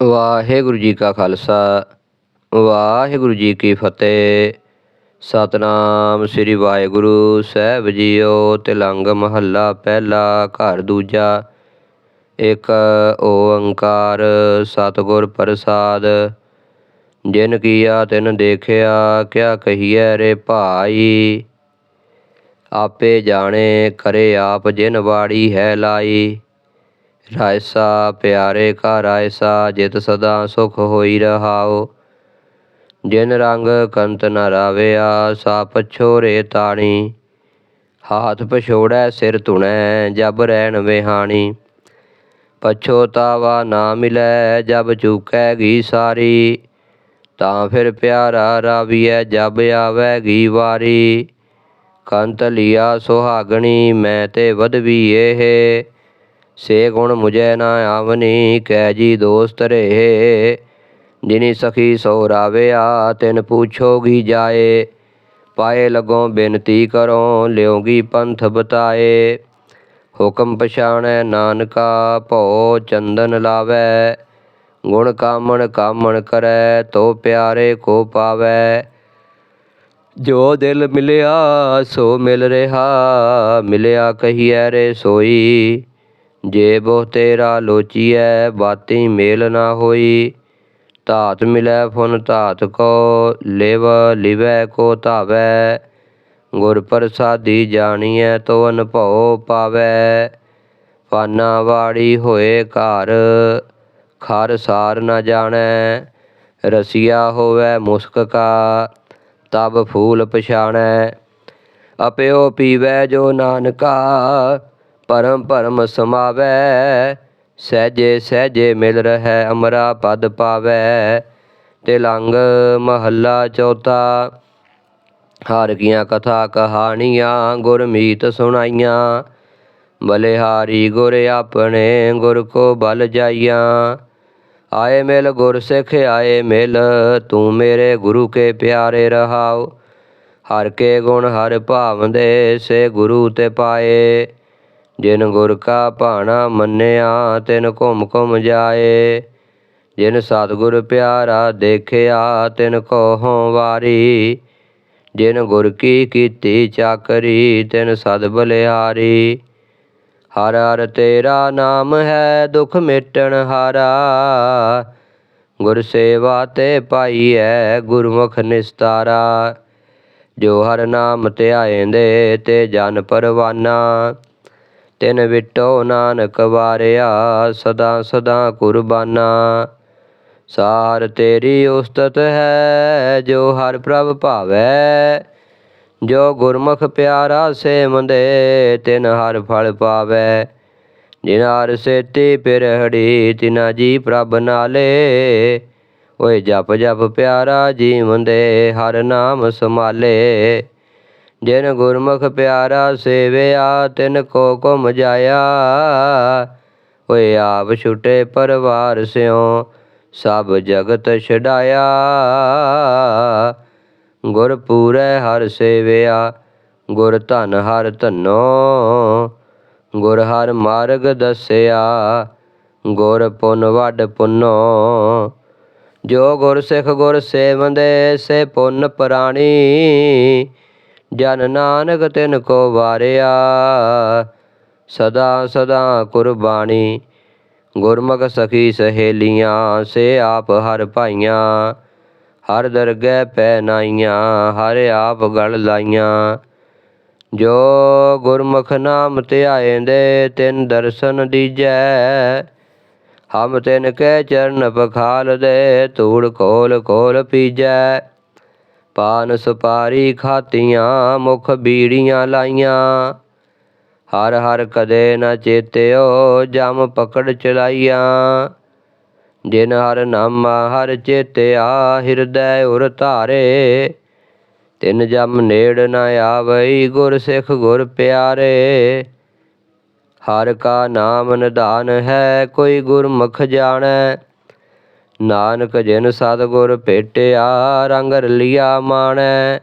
ਵਾਹਿਗੁਰੂ ਜੀ ਕਾ ਖਾਲਸਾ, ਵਾਹਿਗੁਰੂ ਜੀ ਕੀ ਫਤਿਹ। ਸਤਨਾਮ ਸ੍ਰੀ ਵਾਹਿਗੁਰੂ, ਸਾਹਿਬ ਜੀਓ ਤਿਲੰਗ ਮਹੱਲਾ ਪਹਿਲਾ, ਘਰ ਦੂਜਾ। ਇੱਕ ਓੰਕਾਰ ਸਤਿਗੁਰ ਪ੍ਰਸਾਦ, ਜਿਨ ਕੀਆ ਤਿਨ ਦੇਖਿਆ, ਕਿਆ ਕਹੀਐ ਰੇ ਭਾਈ। ਆਪੇ ਜਾਣੇ ਕਰੇ ਆਪ ਜਿਨ ਵਾੜੀ ਹੈ ਲਾਈ। ਰਾਇਸਾ ਪਿਆਰੇ ਕਾ ਰਾਇਸਾ ਜਿਤ ਸਦਾ ਸੁਖ ਹੋਈ ਰਹਾਓ। ਜਿਨ ਰੰਗ ਕੰਤ ਨ ਰਾਵਿਆ, ਸਾ ਪਛੋਰੇ ਤਾਣੀ। ਹਾਥ ਪਛੋੜੈ, ਸਿਰ ਧੁਣੈ, ਜਬ ਰਹਿਣ ਵਿਹਾਣੀ। ਪਛੋਤਾਵਾ ਨਾ ਮਿਲੈ, ਜਬ ਚੂਕੈਗੀ ਸਾਰੀ। ਤਾਂ ਫਿਰ ਪਿਆਰਾ ਰਾਵੀਐ, ਜਬ ਆਵੈਗੀ ਵਾਰੀ। ਕੰਤ ਲਿਆ ਸੁਹਾਗਣੀ, ਮੈਂ ਤੇ ਵਦਵੀ ਇਹ। ਸੇ ਗੁਣ ਮੁਝੈ ਨਾ ਆਵਨੀ, ਕਹਿ ਜੀ ਦੋਸਤ ਰਹੇ। ਜਿਨੀ ਸਖੀ ਸੋ ਰਾਵਿਆ, ਤਿਨ ਪੁੱਛੋਗੀ ਜਾਏ। ਪਾਏ ਲਗੋ ਬੇਨਤੀ ਕਰੋ ਲਿਓਗੀ ਪੰਥ ਬਤਾਏ। ਹੁਕਮ ਪਛਾਣੈ ਨਾਨਕਾ, ਭਉ ਚੰਦਨ ਲਾਵੈ। ਗੁਣ ਕਾਮਣ ਕਾਮਣ ਕਰੈ, ਤੋ ਪਿਆਰੇ ਕੋ ਪਾਵੈ। ਜੋ ਦਿਲ ਮਿਲਿਆ, ਸੋ ਮਿਲ ਰਿਹਾ, ਮਿਲਿਆ ਕਹੀਐ ਰੇ ਸੋਈ। ਜੇ ਬਹੁ ਤੇਰਾ ਲੋਚੀਐ ਬਾਤੀ ਮੇਲ ਨਾ ਹੋਈ। ਧਾਤ ਮਿਲੈ ਫੁਨ ਧਾਤ ਕੋ, ਲਿਵ ਲਿਵੈ ਕੋ ਧਾਵੈ। ਗੁਰ ਪ੍ਰਸਾਦੀ ਜਾਣੀਐ ਤੋ ਅਨਭਉ ਪਾਵੈ। ਪਾਨਾ ਵਾੜੀ ਹੋਏ ਘਰ, ਖਰ ਸਾਰ ਨ ਜਾਣੈ। ਰਸੀਆ ਹੋਵੇ ਮੁਸਕ ਕਾ, ਤਬ ਫੂਲ ਪਛਾਣੈ। ਅਪਿਓ ਪੀਵੈ ਜੋ ਨਾਨਕਾ ਪਰਮ ਪਰਮ ਸਮਾਵੈ, ਸਹਜੇ ਸਹਜੇ ਮਿਲ ਰਹਿ ਅਮਰਾ ਪਦ ਪਾਵੈ। ਤਿਲੰਗ ਮਹੱਲਾ ਚੌਥਾ, ਹਾਰ ਕੀਆਂ ਕਥਾ ਕਹਾਣੀਆਂ, ਗੁਰਮੀਤ ਸੁਣਾਈਆਂ। ਬਲਿਹਾਰੀ ਗੁਰ ਆਪਣੇ ਗੁਰ ਕੋ ਬਲ ਜਾਈਆਂ। ਆਏ ਮਿਲ ਗੁਰ ਸਿੱਖ, ਆਏ ਮਿਲ ਤੂੰ ਮੇਰੇ ਗੁਰੂ ਕੇ ਪਿਆਰੇ ਰਹਾਓ। ਹਰ ਕੇ ਗੁਣ ਹਰ ਭਾਵੰਦੇ ਸੇ ਗੁਰੂ ਤੇ ਪਾਏ। ਜਿਨ ਗੁਰ ਕਾ ਭਾਣਾ ਮੰਨਿਆ, ਤਿਨ ਘੁਮ ਘੁਮ ਜਾਏ। ਜਿਨ ਸਤਿਗੁਰ ਪਿਆਰਾ ਦੇਖਿਆ, ਤਿਨ ਕੋ ਹੋਂ ਵਾਰੀ। ਜਿਨ ਗੁਰ ਕੀ ਕੀਤੀ ਚਾਕਰੀ, ਤਿਨ ਸਦ ਬਲਿਹਾਰੀ ਹਰ ਹਰ ਤੇਰਾ ਨਾਮ ਹੈ, ਦੁਖ ਮਿਟਣ ਹਾਰਾ। ਗੁਰ ਸੇਵਾ ਤੇ ਹੈ ਗੁਰਮੁਖ ਨਿਸਤਾਰਾ। ਜੋ ਹਰ ਨਾਮ ਧਿਆਏਂਦੇ, ਤੇ ਜਨ ਪਰਵਾਨਾ। ਤਿਨ ਵਿਟੋ ਨਾਨਕ ਵਾਰਿਆ, ਸਦਾ ਸਦਾ ਕੁਰਬਾਨਾ। ਸਾਰ ਤੇਰੀ ਉਸਤਤ ਹੈ, ਜੋ ਹਰ ਪ੍ਰਭ ਭਾਵੈ। ਜੋ ਗੁਰਮੁਖ ਪਿਆਰਾ ਸੇਵੰਦੇ ਤਿਨ ਹਰ ਫਲ ਪਾਵੈ। ਜਿਨ ਹਰ ਸੇਤੀ ਪਿਰਹੜੀ ਤਿਨਾ ਜੀ ਪ੍ਰਭ ਨਾਲੇ। ਓਏ ਜਪ ਜਪ ਪਿਆਰਾ ਜੀਵੰਦੇ, ਹਰ ਨਾਮ ਸਮਾਲੇ ਜਿਨ ਗੁਰਮੁਖ ਪਿਆਰਾ ਸੇਵਿਆ, ਤਿਨ ਕੋ ਘੁਮ ਜਾਇਆ। ਹੋਏ ਆਪ ਛੁਟੇ ਪਰਵਾਰ ਸਿਓ ਸਭ ਜਗਤ ਛਡਾਇਆ। ਗੁਰ ਪੂਰੈ ਹਰ ਸੇਵਿਆ, ਗੁਰ ਧਨ ਹਰ ਧਨੋ। ਗੁਰ ਹਰ ਮਾਰਗ ਦੱਸਿਆ, ਗੁਰ ਪੁਨ ਵੱਡ ਪੁੰਨੋ। ਜੋ ਗੁਰ ਸਿੱਖ ਗੁਰ ਸੇਵੰਦੇ ਸੇ ਪੁੰਨ ਪ੍ਰਾਣੀ। ਜਨ ਨਾਨਕ ਤਿਨ ਕੋ ਵਾਰਿਆ। ਸਦਾ ਸਦਾ ਕੁਰਬਾਨੀ, ਗੁਰਮੁਖ ਸਖੀ ਸਹੇਲੀਆਂ, ਸੇ ਆਪ ਹਰ ਭਾਈਆਂ। ਹਰ ਦਰਗਹਿ ਪੈ ਨਾਈਆਂ, ਹਰ ਆਪ ਗਲ ਲਾਈਆਂ। ਜੋ ਗੁਰਮੁਖ ਨਾਮ ਧਿਆਏਂਦੇ, ਤਿਨ ਦਰਸ਼ਨ ਦੀਜੈ। ਹਮ ਤਿਨ ਕੈ ਚਰਨ ਪਖਾਲ ਦੇ ਧੂੜ ਕੋਲ ਕੋਲ ਪੀਜੈ। ਪਾਨ ਸੁਪਾਰੀ ਖਾਤੀਆਂ, ਮੁਖ ਬੀੜੀਆਂ ਲਾਈਆਂ। ਹਰ ਹਰ ਕਦੇ ਨ ਚੇਤਿਓ, ਜਮ ਪਕੜ ਚਲਾਈਆਂ। ਜਿਨ ਹਰ ਨਾਮਾ ਹਰ ਚੇਤਿਆ, ਹਿਰਦੈ ਉਰ ਧਾਰੇ। ਤਿਨ ਜਮ ਨੇੜ ਨਾ ਆਵਈ, ਗੁਰ ਸਿੱਖ ਗੁਰ ਪਿਆਰੇ। ਹਰ ਕਾ ਨਾਮ ਨਿਧਾਨ ਹੈ, ਕੋਈ ਗੁਰਮੁਖ ਜਾਣੈ। ਨਾਨਕ ਜਿਨ ਸਤਿਗੁਰ ਭੇਟਿਆ, ਰੰਗ ਰਲਿਆ ਮਾਣੈ।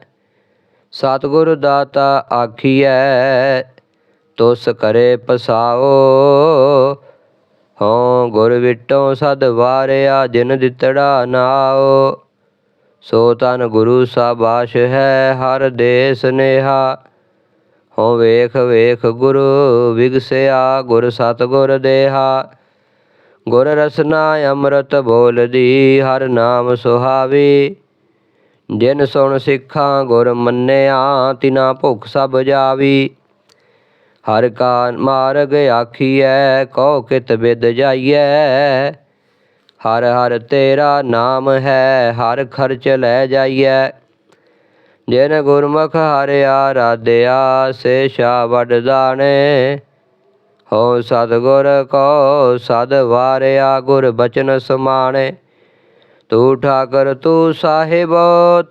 ਸਤਿਗੁਰ ਦਾਤਾ ਆਖੀਐ, ਤੁਸ ਕਰੇ ਪਸਾਓ। ਹਉ ਗੁਰ ਵਿਟੋ ਸਦ ਵਾਰਿਆ, ਜਿਨ ਦਿੱਤੜਾ ਨਾਉ ਸੋ ਤਨ ਗੁਰੂ ਸਾਬਾਸ਼ ਹੈ, ਹਰ ਦੇ ਸਨੇਹਾ ਹਉ ਵੇਖ ਵੇਖ ਗੁਰੂ ਵਿਗਸਿਆ, ਗੁਰ ਸਤਿਗੁਰ ਦੇਹਾ। ਗੁਰ ਰਸਨਾ ਅੰਮ੍ਰਿਤ ਬੋਲਦੀ, ਹਰ ਨਾਮ ਸੁਹਾਵੀ। ਜਿਨ ਸੁਣ ਸਿੱਖਾਂ ਗੁਰ ਮੰਨਿਆ, ਤਿਨਾ ਭੁਖ ਸਭ ਜਾਵੀ। ਹਰ ਕਾ ਮਾਰਗ ਆਖੀਐ, ਕਉ ਕਿਤ ਬਿਦ ਜਾਈਐ। ਹਰ ਹਰ ਤੇਰਾ ਨਾਮ ਹੈ, ਹਰ ਖਰਚ ਲੈ ਜਾਈਐ। ਜਿਨ ਗੁਰਮੁਖ ਹਰਿਆ ਰਾਧਿਆ ਸੇ ਸ਼ਾ ਵੱਡ ਦਾਣੇ। ਹੋ ਸਤਿਗੁਰ ਕੋ ਸਦ ਵਾਰਿਆ ਗੁਰ ਬਚਨ ਸਮਾਣੇ। ਤੂੰ ਠਾਕਰ, ਤੂੰ ਸਾਹਿਬ,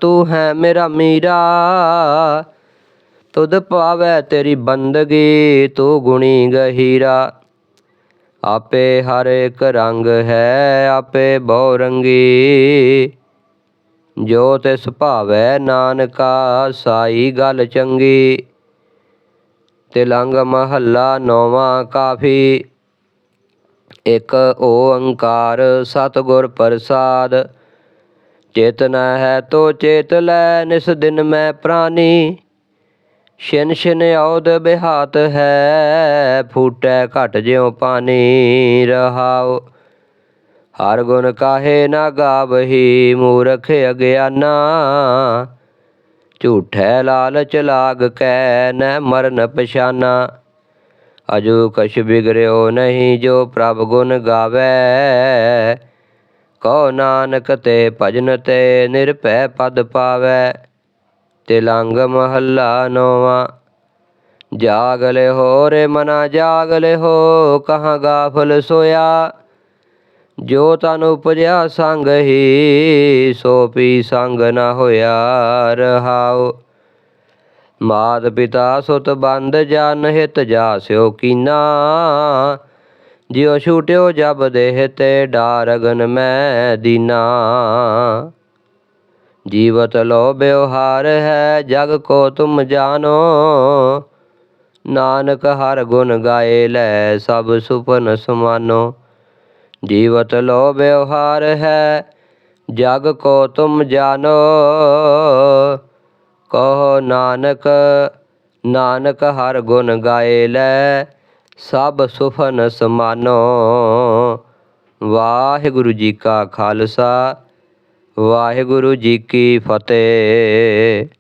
ਤੂੰ ਹੈ ਮੇਰਾ ਮੀਰਾ। ਤੁਧ ਪਾਵੈ ਤੇਰੀ ਬੰਦਗੀ, ਤੂੰ ਗੁਣੀ ਗਹੀਰਾ। ਆਪੇ ਹਰ ਇੱਕ ਰੰਗ ਹੈ, ਆਪੇ ਬਹੁ ਰੰਗੀ ਜੋ ਤਿਸ ਭਾਵੈ ਨਾਨਕਾ, ਸਾਈ ਗੱਲ ਚੰਗੀ। ਤਿਲੰਗ ਮਹੱਲਾ ਨੌਵਾਂ ਕਾਫੀ। ਇਕ ਓੰਕਾਰ ਸਤਿਗੁਰ ਪ੍ਰਸਾਦ। ਚੇਤਨ ਹੈ ਤੋ ਚੇਤ ਲੈ, ਨਿਸ ਦਿਨ ਮੈਂ ਪ੍ਰਾਨੀ। ਛਿਨ ਛਿਨ ਔਦ ਬਿਹਾਤ ਹੈ, ਫੂਟੈ ਘਟ ਜਿਉ ਪਾਣੀ ਰਹਾਉ। ਹਰ ਗੁਣ ਕਾਹੇ ਨਾ ਗਾਵਹੀ, ਮੂਰਖ ਅਗਿਆਨਾ। ਝੂਠੈ ਲਾਲਚ ਲਾਗ ਕੈ ਨ ਮਰਨ ਪਛਾਨਾ। ਅਜੂ ਕਛ ਬਿਗਰਿਓ ਨਹੀਂ ਜੋ ਪ੍ਰਭ ਗੁਣ ਗਾਵੇ। ਕਉ ਨਾਨਕ ਤੇ ਭਜਨ ਤੇ ਨਿਰਭੈ ਪਦ ਪਾਵੈ। ਤਿਲੰਗ ਮਹੱਲਾ ਨੋਵਾ, ਜਾਗਲੇ ਹੋ ਰੇ ਮਨਾ ਜਾਗ ਲੈ ਹੋ ਕਹਾਂ ਗਾਫਲ ਸੋਇਆ। ਜੋ ਤਨ ਉਪਜਿਆ ਸੰਗ ਹੀ, ਸੋ ਪੀ ਸੰਗ ਨਾ ਹੋਇਆ ਰਹਾਉ। ਮਾਤ ਪਿਤਾ ਸੁਤ ਬੰਦ ਜਨ ਹਿਤ ਜਾਸਿਓ ਕੀਨਾ। ਜਿਉ ਛੂਟਿਓ ਜਬ ਦੇਹ ਤੇ ਡਾਰਗਨ ਮੈਂ ਦੀਨਾ। ਜੀਵਤ ਲੋ ਬਿਵਹਾਰ ਹੈ, ਜਗ ਕੋ ਤੁਮ ਜਾਣੋ ਨਾਨਕ ਹਰ ਗੁਣ ਗਾਏ ਲੈ, ਸਭ ਸੁਪਨ ਸਮਾਨੋ। ਜੀਵਤ ਲੋ ਵਿਵਹਾਰ ਹੈ, ਜਗ ਕੋ ਤੁਮ ਜਾਨੋ ਕਹੋ ਨਾਨਕ ਨਾਨਕ ਹਰ ਗੁਣ ਗਾਏ ਲੈ, ਸਭ ਸੁਫਨ ਸਮਾਨੋ। ਵਾਹਿਗੁਰੂ ਜੀ ਕਾ ਖਾਲਸਾ, ਵਾਹਿਗੁਰੂ ਜੀ ਕੀ ਫਤਿਹ।